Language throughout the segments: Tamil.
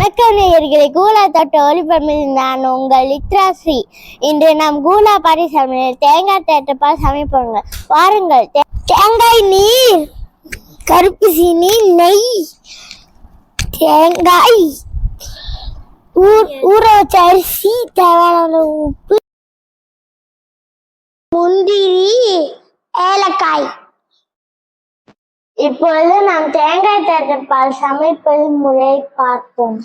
வணக்கம் நேயர்களே. கூலா தொட்ட ஒளிபரப்பில் நான் உங்கள் லித்ராஸ்ரீ இன்று நாம் கூலா பாரி சமையல் தேங்காய் தேட்டப்பா சமைப்போங்க. வாருங்கள். தேங்காய் நீர் கருப்பு சீனி நெய் தேங்காய் ஊற வச்ச அரிசி தேவையான உப்பு முந்திரி ஏலக்காய். இப்பொழுது நாம் தேங்காய் தட்டப்பால் சமைப்பது முறை பார்ப்போம்.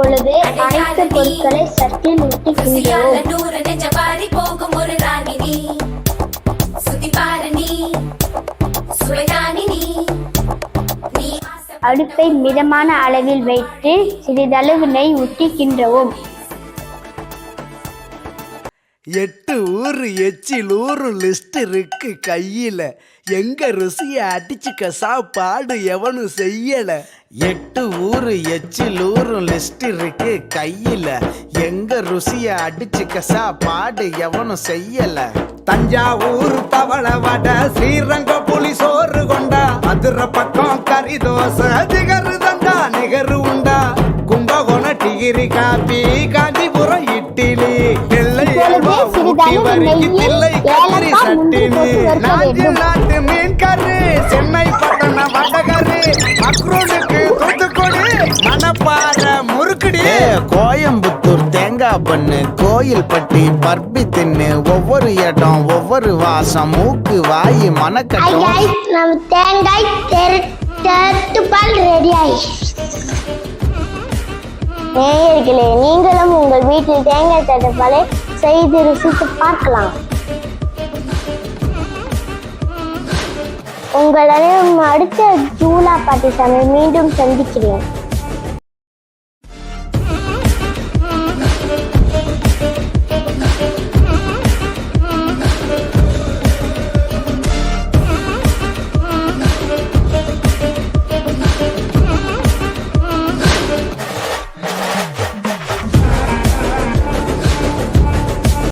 இப்பொழுது அனைத்து பொருட்களை ஊற்றி ருசியால கிண்டுவோம் ஒரு ராணினி சுதிபாரணி சுவைதானினி அடுப்பை மிதமான அளவில் வைத்து சிறிதளவு நெய் ஊற்றி கிண்டவும் எட்டு ஊர் எச்சில் ஊரு லிஸ்ட் இருக்கு கையில. எங்க ருசிய அடிச்சுக்க சாப்பாடு எவனும் செய்யல. எட்டு ஊர் எச்சில் ஊரு லிஸ்ட் இருக்கு கையில. எங்க ருசிய அடிச்சுக்க சாப்பாடு எவனும் செய்யல. தஞ்சாவூர் பவள வட ஸ்ரீரங்க புலி சோறு கொண்டா. மதுரை பக்கம் கறி தோசை திகரு தண்டா நிகரு உண்டா. கும்பகோண டிகிரி காபி கா நாட்டு மீன் கறி சென்னை பட்டணம் வடகரி மக்ரூனுக்கு தூத்துக்குடி மணப்பாற முறுக்குடி. கோயம்புத்தூர் தேங்காய் பண்ணு கோயில் பட்டி பர்பி தின்னு ஒவ்வொரு இடம் ஒவ்வொரு வாசம் மூக்கு வாய் மனக்கட்டும். ஐயாய் நம்ம தேங்காய் தட்டுப்பால் ரெடி ஆயிடுச்சு நேயர்களே நீங்களும் உங்கள் வீட்டில் தேங்காய் தட்டுப்பாலை செய்து ருசித்து பார்க்கலாம். உங்களை அடுத்த ஜூலா பாட்டி சமையல் மீண்டும் சந்திக்கிறேன்.